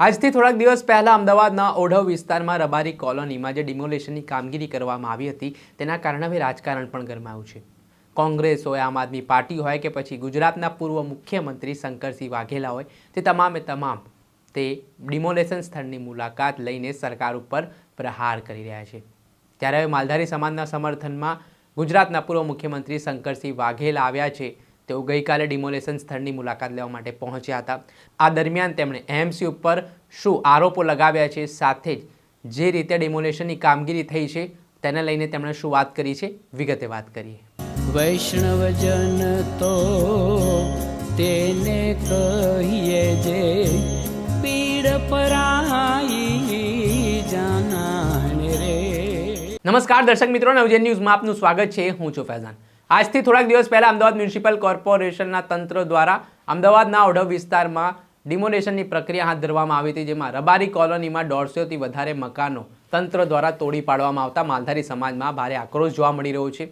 આજથી થોડાક દિવસ પહેલાં અમદાવાદના ઓઢવ વિસ્તારમાં રબારી કોલોનીમાં જે ડિમોલેશનની કામગીરી કરવામાં આવી હતી, તેના કારણે હવે રાજકારણ પણ ગરમાયું છે. કોંગ્રેસ હોય, આમ આદમી પાર્ટી હોય કે પછી ગુજરાતના પૂર્વ મુખ્યમંત્રી શંકરસિંહ વાઘેલા હોય, તે તમામે તમામ તે ડિમોલેશન સ્થળની મુલાકાત લઈને સરકાર ઉપર પ્રહાર કરી રહ્યા છે. ત્યારે હવે માલધારી સમાજના સમર્થનમાં ગુજરાતના પૂર્વ મુખ્યમંત્રી શંકરસિંહ વાઘેલા આવ્યા છે. તેઓ ગઈકાલે ડિમોલેશન સ્થળની મુલાકાત લેવા માટે પહોંચ્યા હતા. આ દરમિયાન તેમણે એમસી ઉપર શું આરોપો લગાવ્યા છે સાથે જ જે રીતે ડિમોલેશનની કામગીરી થઈ છે તેને લઈને તેમણે શું વાત કરી છે વિગતે વાત કરીએ. વૈષ્ણવજન તો તેને કહીએ જે પીડ પરાઈ રે. નમસ્કાર દર્શક મિત્રો નવજન ન્યૂઝમાં આપનું સ્વાગત છે. હું છું ફૈઝાન. આજથી થોડાક દિવસ પહેલાં અમદાવાદ મ્યુનિસિપલ કોર્પોરેશનના તંત્ર દ્વારા અમદાવાદના ઓઢવ વિસ્તારમાં ડિમોલેશનની પ્રક્રિયા હાથ ધરવામાં આવી હતી, જેમાં રબારી કોલોનીમાં દોઢસોથી વધારે મકાનો તંત્ર દ્વારા તોડી પાડવામાં આવતા માલધારી સમાજમાં ભારે આક્રોશ જોવા મળી રહ્યો છે.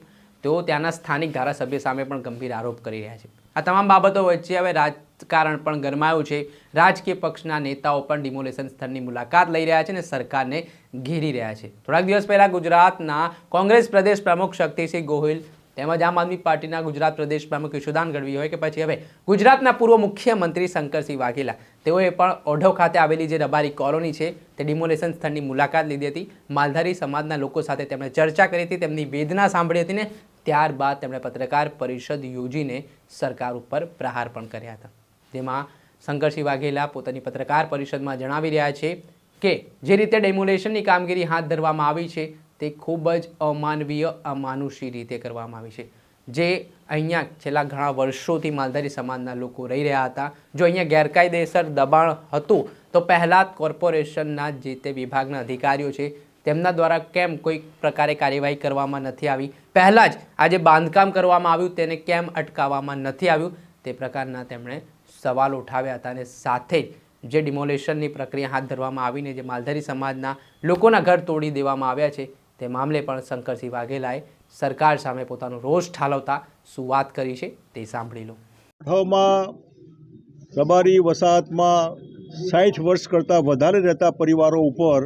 તેઓ ત્યાંના સ્થાનિક ધારાસભ્ય સામે પણ ગંભીર આરોપ કરી રહ્યા છે. આ તમામ બાબતો વચ્ચે હવે રાજકારણ પણ ગરમાયું છે. રાજકીય પક્ષના નેતાઓ પણ ડિમોલેશન સ્થળની મુલાકાત લઈ રહ્યા છે અને સરકારને ઘેરી રહ્યા છે. થોડાક દિવસ પહેલાં ગુજરાતના કોંગ્રેસ પ્રદેશ પ્રમુખ શક્તિસિંહ ગોહિલ તેમજ આમ આદમી પાર્ટીના ગુજરાત પ્રદેશ પ્રમુખ યશુદાન ગઢવી હોય કે પછી હવે ગુજરાતના પૂર્વ મુખ્યમંત્રી શંકરસિંહ વાઘેલા, તેઓએ પણ ઓઢવ ખાતે આવેલી જે રબારી કોલોની છે, તે ડિમોલેશન સ્થળની મુલાકાત લીધી હતી. માલધારી સમાજના લોકો સાથે તેમણે ચર્ચા કરી હતી, તેમની વેદના સાંભળી હતી ને ત્યારબાદ તેમણે પત્રકાર પરિષદ યોજીને સરકાર ઉપર પ્રહાર પણ કર્યા હતા. જેમાં શંકરસિંહ વાઘેલા પોતાની પત્રકાર પરિષદમાં જણાવી રહ્યા છે કે, જે રીતે ડેમોલેશનની કામગીરી હાથ ધરવામાં આવી છે તે ખૂબ જ અમાનવીય, અમાનુષી રીતે કરવામાં આવી છે. જે અહીંયા છેલ્લા ઘણા વર્ષોથી માલધારી સમાજના લોકો રહી રહ્યા હતા, જો અહીંયા ગેરકાયદેસર દબાણ હતું, તો પહેલાં જ કોર્પોરેશનના જે તે વિભાગના અધિકારીઓ છે, તેમના દ્વારા કેમ કોઈ પ્રકારે કાર્યવાહી કરવામાં નથી આવી? પહેલાં જ આજે બાંધકામ કરવામાં આવ્યું, તેને કેમ અટકાવવામાં નથી આવ્યું? તે પ્રકારના તેમણે સવાલ ઉઠાવ્યા હતા અને સાથે જ જે ડિમોલેશનની પ્રક્રિયા હાથ ધરવામાં આવીને જે માલધારી સમાજના લોકોના ઘર તોડી દેવામાં આવ્યા છે તે મામલે પણ શંકરસિંહ વાઘેલાએ સરકાર સામે પોતાનો રોષ ઠાલવતા શું વાત કરી છે, તે સાંભળી લો. ભાવમાં રબારી વસાહતમાં સાઠ વર્ષ કરતાં વધારે રહેતા પરિવારો ઉપર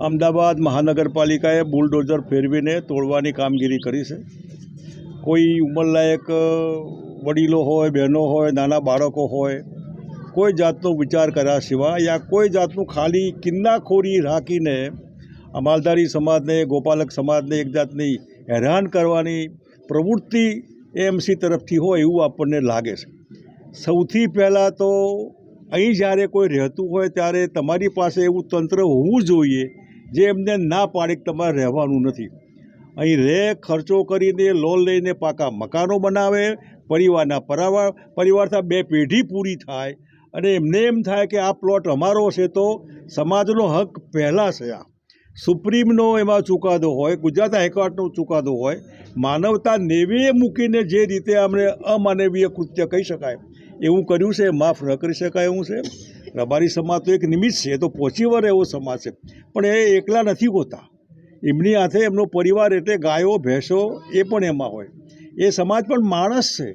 અમદાવાદ મહાનગરપાલિકાએ બુલડોઝર ફેરવીને તોડવાની કામગીરી કરી છે. કોઈ ઉંમરલાયક વડીલો હોય, બહેનો હોય, નાના બાળકો હોય, કોઈ જાતનો વિચાર કર્યા સિવાય યા કોઈ જાતનું ખાલી કિન્નાખોરી રાખીને અમાલધારી સમાજને, ગોપાલક સમાજને એક જાતની હેરાન કરવાની પ્રવૃત્તિ એમસી તરફથી હોય એવું આપણને લાગે છે. સૌથી પહેલાં તો અહીં જ્યારે કોઈ રહેતું હોય ત્યારે તમારી પાસે એવું તંત્ર હોવું જોઈએ જે એમને ના પાડે તમારે રહેવાનું નથી. અહીં રહે ખર્ચો કરીને લોન લઈને પાકા મકાનો બનાવે, પરિવારના પરાવાર પરિવારથી બે પેઢી પૂરી થાય અને એમને એમ થાય કે આ પ્લોટ અમારો છે તો સમાજનો હક પહેલાં છે આ. સુપ્રીમનો એમાં ચુકાદો હોય, ગુજરાત હાઈકોર્ટનો ચુકાદો હોય, માનવતા નેવીએ મૂકીને જે રીતે અમને અમાનવીય કૃત્ય કહી શકાય, એવું કર્યું છે, માફ ન કરી શકાય એવું છે. રબારી સમાજ તો એક નિમિત્ત છે તો પહોંચી વળે એવો સમાજ છે, પણ એ એકલા નથી હોતા. એમની હાથે એમનો પરિવાર એટલે ગાયો, ભેંસો, એ પણ એમાં હોય. એ સમાજ પણ માણસ છે.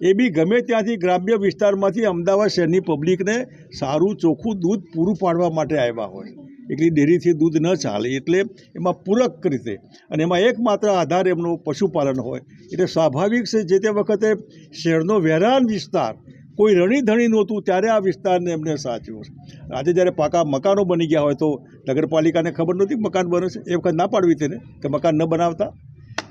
એ બી ગમે ત્યાંથી ગ્રામ્ય વિસ્તારમાંથી અમદાવાદ શહેરની પબ્લિકને સારું ચોખ્ખું દૂધ પૂરું પાડવા માટે આવ્યા હોય. એટલી ડેરીથી દૂધ ન ચાલે એટલે એમાં પૂરક રીતે અને એમાં એકમાત્ર આધાર એમનું પશુપાલન હોય. એટલે સ્વાભાવિક છે જે તે વખતે શહેરનો વેરાન વિસ્તાર કોઈ રણીધણી નહોતું ત્યારે આ વિસ્તારને એમને સાચવ્યો છે. આજે જ્યારે પાકા મકાનો બની ગયા હોય તો નગરપાલિકાને ખબર નહોતી મકાન બને છે. એ વખત ના પાડવી તેને કે મકાન ન બનાવતા.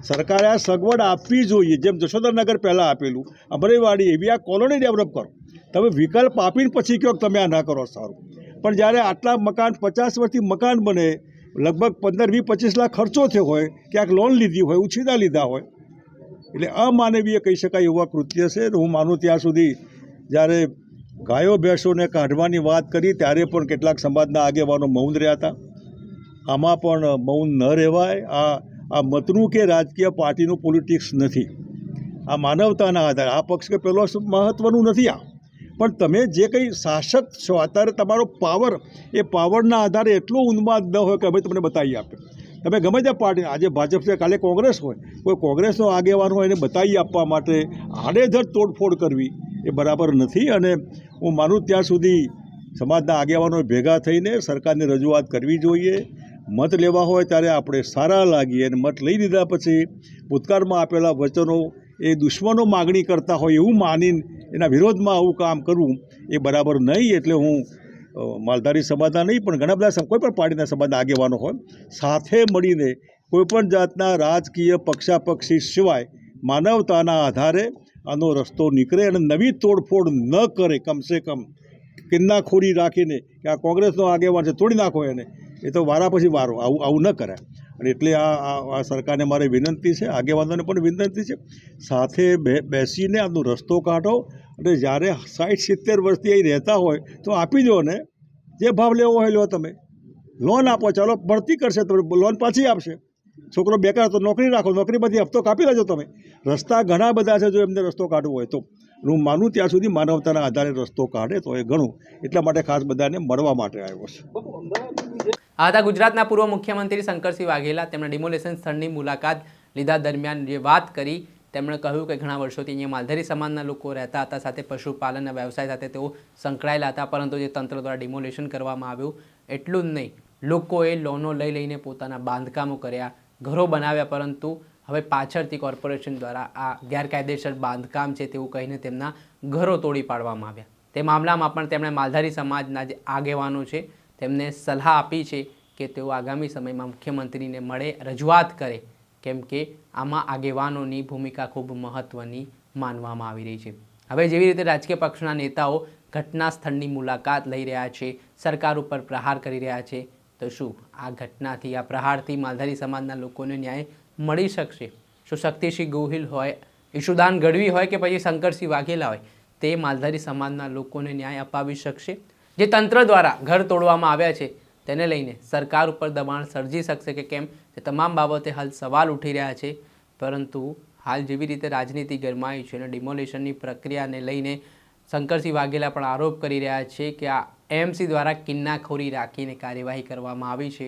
સરકારે આ સગવડ આપવી જોઈએ. જેમ જશોદરનગર પહેલાં આપેલું અમરેવાડી એવી આ કોલોની ડેવલપ કરો. તમે વિકલ્પ આપીને પછી કહો તમે આ ના કરો સારું. પણ જ્યારે આટલા મકાન, પચાસ વર્ષથી મકાન બને, લગભગ પંદર, વીસ, પચીસ લાખ ખર્ચો થયો હોય, ક્યાંક લોન લીધી હોય ઉછીદા લીધા હોય. એટલે અમાનવીય કહી શકાય એવા કૃત્ય છે. હું માનું ત્યાં સુધી જ્યારે ગાયો, ભેંસોને કાઢવાની વાત કરી, ત્યારે પણ કેટલાક સમાજના આગેવાનો મૌન રહ્યા હતા. આમાં પણ મૌન ન રહેવાય. આ આ મતનું કે રાજકીય પાર્ટીનું પોલિટિક્સ નથી. આ માનવતાના આધારે. આ પક્ષ કે પેલો મહત્ત્વનું નથી આ. પણ તમે જે કંઈ શાસક છો, અત્યારે તમારો પાવર એ પાવરના આધારે એટલો ઉન્માદ ન હોય કે અમે તમને બતાવી આપીએ. તમે ગમે તે પાર્ટી, આજે ભાજપ છે, કાલે કોંગ્રેસ હોય, કોઈ કોંગ્રેસનો આગેવાન હોય, એને બતાવી આપવા માટે આડેધડ તોડફોડ કરવી એ બરાબર નથી અને હું માનું ત્યાં સુધી સમાજના આગેવાનો ભેગા થઈને સરકારને રજૂઆત કરવી જોઈએ. મત લેવા હોય ત્યારે આપણે સારા લાગીએ અને મત લઈ લીધા પછી ભૂતકાળમાં આપેલા વચનો એ દુશ્મનો માગણી કરતા હોય એવું માનીને એના વિરોધમાં આવું કામ કરવું એ બરાબર નહીં એટલે હું માલધારી સમાજના નહીં, પણ ઘણા બધા કોઈ પણ પાર્ટીના સમાજના આગેવાનો હોય, સાથે મળીને કોઈપણ જાતના રાજકીય પક્ષાપક્ષી સિવાય માનવતાના આધારે આનો રસ્તો નીકળે અને નવી તોડફોડ ન કરે કમસે કમ. કિન્નાખોરી રાખીને કે આ કોંગ્રેસનો આગેવાન છે, તોડી નાખો એને. એ તો વારા પછી વારો, આવું આવું ન કરાય. અને એટલે આ આ સરકારને મારી વિનંતી છે, આગેવાનોને પણ વિનંતી છે, સાથે બેસીને આનો રસ્તો કાઢો અને જ્યારે સાઠ સિત્તેર વર્ષથી અહીં રહેતા હોય તો આપી દો ને જે ભાવ લેવો હોય લો તમે. લોન આપો, ચાલો, ભરતી કરશે તો લોન પાછી આપશે. છોકરો બેકાર તો નોકરી રાખો નોકરીમાંથી હપ્તો કાપી લેજો તમે. રસ્તા ઘણા બધા છે જો એમને રસ્તો કાઢવો હોય તો. હું માનું ત્યાં સુધી માનવતાના આધારે રસ્તો કાઢે તો એ ઘણું. એટલા માટે ખાસ બધાને મળવા માટે આવ્યો છે. આ હતા ગુજરાતના પૂર્વ મુખ્યમંત્રી શંકરસિંહ વાઘેલા. તેમણે ડિમોલેશન સ્થળની મુલાકાત લીધા દરમિયાન જે વાત કરી, તેમણે કહ્યું કે ઘણા વર્ષોથી અહીંયા માલધારી સમાજના લોકો રહેતા હતા, સાથે પશુપાલનના વ્યવસાય સાથે તેઓ સંકળાયેલા હતા, પરંતુ જે તંત્ર દ્વારા ડિમોલેશન કરવામાં આવ્યું, એટલું જ નહીં. લોકોએ લોનો લઈ લઈને પોતાના બાંધકામો કર્યા, ઘરો બનાવ્યા, પરંતુ હવે પાછળથી કોર્પોરેશન દ્વારા આ ગેરકાયદેસર બાંધકામ છે તેવું કહીને તેમના ઘરો તોડી પાડવામાં આવ્યા. તે મામલામાં પણ તેમણે માલધારી સમાજના જે આગેવાનો છે, તેમને સલાહ આપી છે કે તેઓ આગામી સમયમાં મુખ્યમંત્રીને મળે, રજૂઆત કરે, કેમ કે આમાં આગેવાનોની ભૂમિકા ખૂબ મહત્ત્વની માનવામાં આવી રહી છે. હવે જેવી રીતે રાજકીય પક્ષના નેતાઓ ઘટના સ્થળની મુલાકાત લઈ રહ્યા છે, સરકાર ઉપર પ્રહાર કરી રહ્યા છે, તો શું આ ઘટનાથી, આ પ્રહારથી માલધારી સમાજના લોકોને ન્યાય મળી શકશે. શું શક્તિસિંહ ગોહિલ હોય ઈશુદાન ગઢવી હોય કે પછી શંકરસિંહ વાઘેલા હોય, તે માલધારી સમાજના લોકોને ન્યાય અપાવી શકશે. જે તંત્ર દ્વારા ઘર તોડવામાં આવ્યા છે, તેને લઈને સરકાર ઉપર દબાણ સર્જી શકશે કે કેમ, તે તમામ બાબતે હાલ સવાલ ઉઠી રહ્યા છે. પરંતુ હાલ જેવી રીતે રાજનીતિ ગરમાઈ છે અને ડિમોલેશનની પ્રક્રિયાને લઈને શંકરસિંહ વાઘેલા પણ આરોપ કરી રહ્યા છે કે આ એમસી દ્વારા કિન્નાખોરી રાખીને કાર્યવાહી કરવામાં આવી છે.